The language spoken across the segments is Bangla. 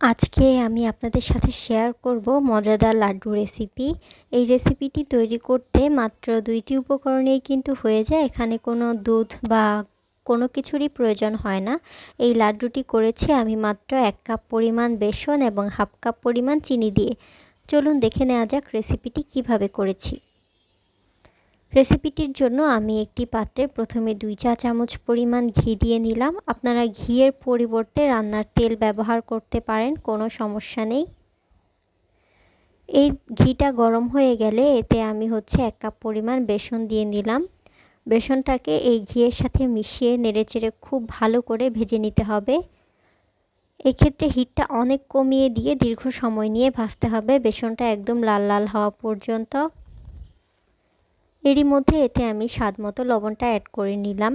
আজকে আমি আপনাদের সাথে শেয়ার করব মজাদার লাড্ডু রেসিপি এই রেসিপিটি তৈরি করতে মাত্র দুইটি উপকরণেই কিন্তু হয়ে যায়। এখানে কোনো দুধ বা কোনো কিছুরই প্রয়োজন হয় না। এই লাড্ডুটি করেছি আমি মাত্র এক কাপ পরিমাণ বেসন এবং হাফ কাপ পরিমাণ চিনি দিয়ে। চলুন দেখে নেওয়া যাক রেসিপিটি কীভাবে করেছি। রেসিপিটির জন্য আমি একটি পাত্রে প্রথমে দুই চা চামচ পরিমাণ ঘি দিয়ে নিলাম। আপনারা ঘিয়ের পরিবর্তে রান্নার তেল ব্যবহার করতে পারেন, কোনো সমস্যা নেই। এই ঘিটা গরম হয়ে গেলে এতে আমি হচ্ছে এক কাপ পরিমাণ বেসন দিয়ে নিলাম। বেসনটাকে এই ঘিয়ের সাথে মিশিয়ে নেড়েচেড়ে খুব ভালো করে ভেজে নিতে হবে। এক্ষেত্রে হিটটা অনেক কমিয়ে দিয়ে দীর্ঘ সময় নিয়ে ভাজতে হবে। বেসনটা একদম লাল লাল হওয়া পর্যন্ত। এরই মধ্যে এতে আমি স্বাদ মতো লবণটা অ্যাড করে নিলাম।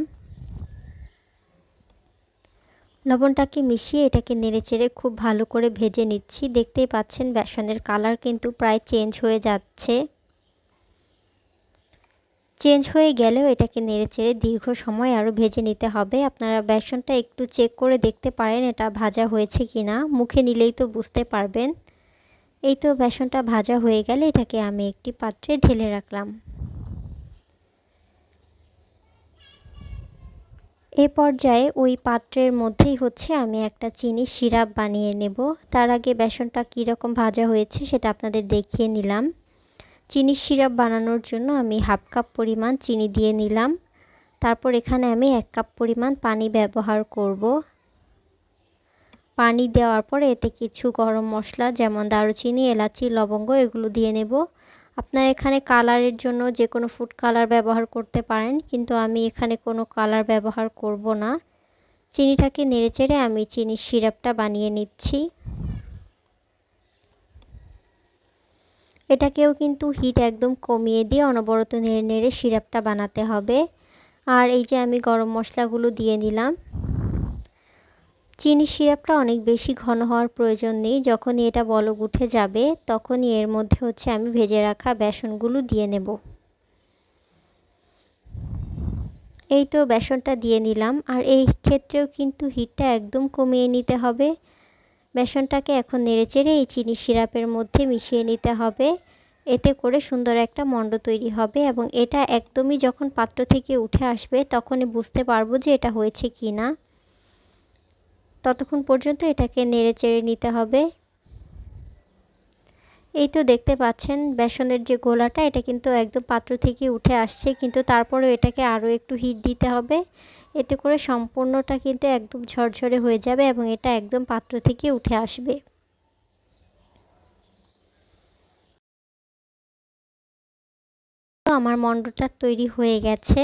লবণটাকে মিশিয়ে এটাকে নেড়েচেড়ে খুব ভালো করে ভেজে নিচ্ছি। দেখতেই পাচ্ছেন বেসনের কালার কিন্তু প্রায় চেঞ্জ হয়ে যাচ্ছে। চেঞ্জ হয়ে গেলেও এটাকে নেড়েচেড়ে দীর্ঘ সময় আরও ভেজে নিতে হবে। আপনারা বেসনটা একটু চেক করে দেখতে পারেন এটা ভাজা হয়েছে কি না মুখে নিলেই তো বুঝতে পারবেন। এই তো বেসনটা ভাজা হয়ে গেলে এটাকে আমি একটি পাত্রে ঢেলে রাখলাম। এ পর্যায়ে ওই পাত্রের মধ্যেই হচ্ছে আমি একটা চিনি সিরাপ বানিয়ে নেব। তার আগে বেসনটা কীরকম ভাজা হয়েছে সেটা আপনাদের দেখিয়ে নিলাম। চিনি সিরাপ বানানোর জন্য আমি হাফ কাপ পরিমাণ চিনি দিয়ে নিলাম। তারপর এখানে আমি এক কাপ পরিমাণ পানি ব্যবহার করব। পানি দেওয়ার পরে এতে কিছু গরম মশলা যেমন দারুচিনি, এলাচি, লবঙ্গ এগুলো দিয়ে নেব। আপনার এখানে কালারের জন্য যে কোনো ফুড কালার ব্যবহার করতে পারেন, কিন্তু আমি এখানে কোনো কালার ব্যবহার করব না। চিনিটাকে নেড়েচেড়ে আমি চিনির সিরাপটা বানিয়ে নিচ্ছি। এটাকেও কিন্তু হিট একদম কমিয়ে দিয়ে অনবরত নেড়ে নেড়ে সিরাপটা বানাতে হবে। আর এই যে আমি গরম মশলাগুলো দিয়ে নিলাম চিনি সিরাপটা অনেক বেশি ঘন হওয়ার প্রয়োজন নেই। যখনই এটা বলক উঠে যাবে, তখনই এর মধ্যে হচ্ছে আমি ভেজে রাখা বেসনগুলো দিয়ে নেব। এই তো বেসনটা দিয়ে নিলাম। আর এই ক্ষেত্রেও কিন্তু হিটটা একদম কমিয়ে নিতে হবে। বেসনটাকে এখন নেড়েচেড়ে এই চিনি সিরাপের মধ্যে মিশিয়ে নিতে হবে। এতে করে সুন্দর একটা মণ্ড তৈরি হবে এবং এটা একদমই যখন পাত্র থেকে উঠে আসবে, তখনই বুঝতে পারব যে এটা হয়েছে কি না ততক্ষণ পর্যন্ত এটাকে নেড়ে চেড়ে নিতে হবে। এই তো দেখতে পাচ্ছেন, বেসনের যে গোলাটা, এটা কিন্তু একদম পাত্র থেকে উঠে আসছে, কিন্তু তারপরেও এটাকে আরও একটু হিট দিতে হবে। এতে করে সম্পূর্ণটা কিন্তু একদম ঝরঝরে হয়ে যাবে এবং এটা একদম পাত্র থেকে উঠে আসবে। আমার মণ্ডটা তৈরি হয়ে গেছে।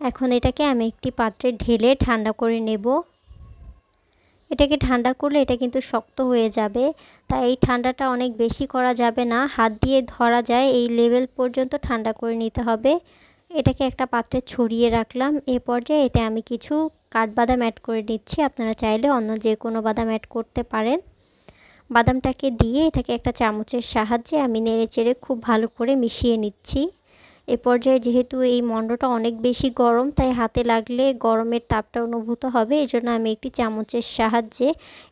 এখন এটাকে আমি একটি পাত্রে ঢেলে ঠান্ডা করে নেব। এটাকে ঠান্ডা করলে এটা কিন্তু শক্ত হয়ে যাবে। তাই এই ঠান্ডাটা অনেক বেশি করা যাবে না। হাত দিয়ে ধরা যায়, এই লেভেল পর্যন্ত ঠান্ডা করে নিতে হবে। এটাকে একটা পাত্রে ছড়িয়ে রাখলাম। এ পর্যায়ে এতে আমি কিছু কাঠবাদাম অ্যাড করে নিচ্ছি। আপনারা চাইলে অন্য যে কোনো বাদাম অ্যাড করতে পারেন। বাদামটাকে দিয়ে এটাকে একটা চামচের সাহায্যে আমি নেড়ে চেড়ে খুব ভালো করে মিশিয়ে নিচ্ছি। এ পর্যায়ে যেহেতু এই মণ্ডটা অনেক বেশি গরম, তাই হাতে লাগলে গরমের তাপটা অনুভূত হবে। এই জন্য আমি একটি চামচের সাহায্যে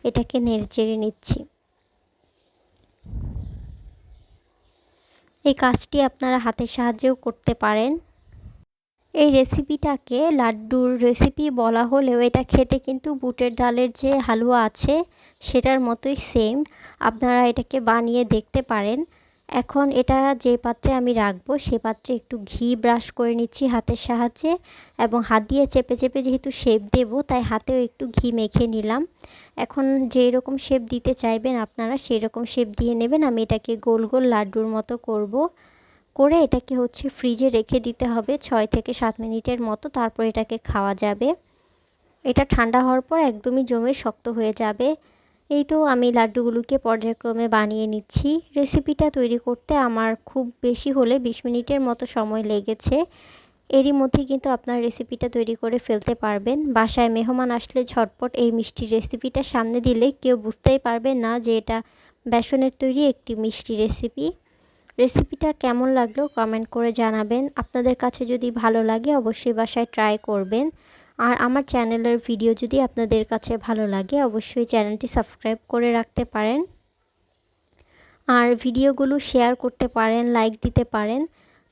এটাকে নেড়েচেড়ে নিচ্ছি। এই কাজটি আপনারা হাতের সাহায্যেও করতে পারেন। এই রেসিপিটাকে লাড্ডুর রেসিপি বলা হলেও এটা খেতে কিন্তু বুটের ডালের যে হালুয়া আছে, সেটার মতোই সেম আপনারা এটাকে বানিয়ে দেখতে পারেন। এখন এটা যে পাত্রে আমি রাখব, সে পাত্রে একটু ঘি ব্রাশ করে নিচ্ছি হাতের সাহায্যে এবং হাত দিয়ে চেপে চেপে যেহেতু শেপ দেব, তাই হাতেও একটু ঘি মেখে নিলাম। এখন যেই রকম শেপ দিতে চাইবেন আপনারা সেই রকম শেপ দিয়ে নেবেন। আমি এটাকে গোল গোল লাড্ডুর মতো করব। করে এটাকে হচ্ছে ফ্রিজে রেখে দিতে হবে ছয় থেকে সাত মিনিটের মতো, তারপর এটাকে খাওয়া যাবে। এটা ঠান্ডা হওয়ার পর একদমই জমে শক্ত হয়ে যাবে। এই তো আমি লাড্ডুগুলোকে পর্যায়ক্রমে বানিয়ে নিচ্ছি। রেসিপিটা তৈরি করতে আমার খুব বেশি হলে বিশ মিনিটের মতো সময় লেগেছে। এরই মধ্যে কিন্তু আপনার রেসিপিটা তৈরি করে ফেলতে পারবেন। বাসায় মেহমান আসলে ঝটপট এই মিষ্টি রেসিপিটা সামনে দিলে কেউ বুঝতেই পারবে না যে এটা বেসনের তৈরি একটি মিষ্টি রেসিপি। রেসিপিটা কেমন লাগল কমেন্ট করে জানাবেন। আপনাদের কাছে যদি ভালো লাগে অবশ্যই বাসায় ট্রাই করবেন। আর আমার চ্যানেলের ভিডিও যদি আপনাদের কাছে ভালো লাগে, অবশ্যই চ্যানেলটি সাবস্ক্রাইব করে রাখতে পারেন। আর ভিডিওগুলো শেয়ার করতে পারেন, লাইক দিতে পারেন।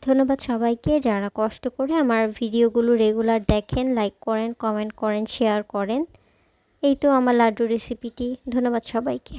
ধন্যবাদ সবাইকে। যারা কষ্ট করে আমার ভিডিওগুলো রেগুলার দেখেন, লাইক করেন, কমেন্ট করেন, শেয়ার করেন, এই তো আমার লাড্ডু রেসিপিটি। ধন্যবাদ সবাইকে।